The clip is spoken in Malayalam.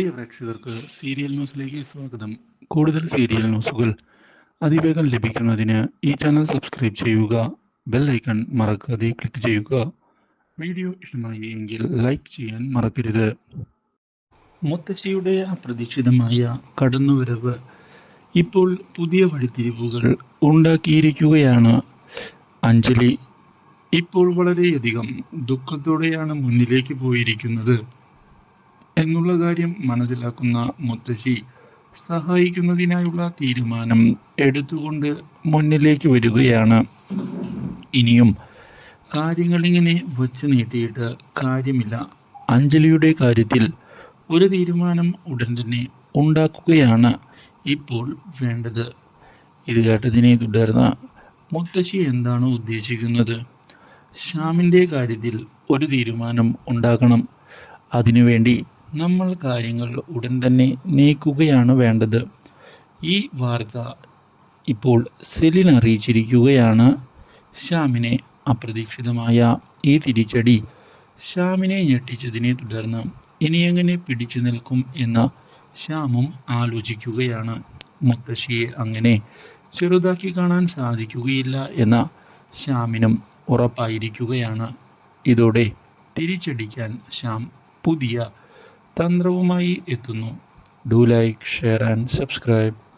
പ്രിയ പ്രേക്ഷകർക്ക് സീരിയൽ ന്യൂസിലേക്ക് സ്വാഗതം. കൂടുതൽ സീരിയൽ ന്യൂസുകൾ അതിവേഗം ലഭിക്കുന്നതിന് ഈ ചാനൽ സബ്സ്ക്രൈബ് ചെയ്യുക ബെൽ ഐക്കൺ മറക്കാതെ ക്ലിക്ക് ചെയ്യുക. വീഡിയോ ഇഷ്ടമായി എങ്കിൽ ലൈക്ക് ചെയ്യാൻ മറക്കരുത്. മുത്തശ്ശിയുടെ അപ്രതീക്ഷിതമായ കടന്നുവരവ് ഇപ്പോൾ പുതിയ വഴിത്തിരിവുകൾ ഉണ്ടാക്കിയിരിക്കുകയാണ്. അഞ്ജലി ഇപ്പോൾ വളരെയധികം ദുഃഖത്തോടെയാണ് മുന്നിലേക്ക് പോയിരിക്കുന്നത്. എന്നുള്ള കാര്യം മനസ്സിലാക്കുന്ന മുത്തശ്ശി സഹായിക്കുന്നതിനായുള്ള തീരുമാനം എടുത്തുകൊണ്ട് മുന്നിലേക്ക് വരികയാണ്. ഇനിയും കാര്യങ്ങളിങ്ങനെ വച്ച് നീട്ടിയിട്ട് കാര്യമില്ല. അഞ്ജലിയുടെ കാര്യത്തിൽ ഒരു തീരുമാനം ഉടൻ തന്നെ ഉണ്ടാക്കുകയാണ് ഇപ്പോൾ വേണ്ടത്. ഇത് കേട്ടതിനെ തുടർന്ന് മുത്തശ്ശി എന്താണ് ഉദ്ദേശിക്കുന്നത്? ശ്യാമിന്റെ കാര്യത്തിൽ ഒരു തീരുമാനം ഉണ്ടാക്കണം അതിനുവേണ്ടി നമ്മൾ കാര്യങ്ങൾ ഉടൻ തന്നെ നീക്കുകയാണ് വേണ്ടത്. ഈ വാർത്ത ഇപ്പോൾ സെലിൻ അറിയിച്ചിരിക്കുകയാണ്. ശ്യാമിനെ അപ്രതീക്ഷിതമായ ഈ തിരിച്ചടി ശ്യാമിനെ ഞെട്ടിച്ചതിനെ തുടർന്ന് ഇനിയെങ്ങനെ പിടിച്ചു നിൽക്കും എന്ന് ശ്യാമും ആലോചിക്കുകയാണ്. മുത്തശ്ശിയെ അങ്ങനെ ചെറുതാക്കി കാണാൻ സാധിക്കുകയില്ല എന്ന ശ്യാമിനും ഉറപ്പായിരിക്കുകയാണ്. ഇതോടെ തിരിച്ചടിക്കാൻ ശ്യാം പുതിയ തന്ത്രവുമായി എത്തുന്നു. Do like share and subscribe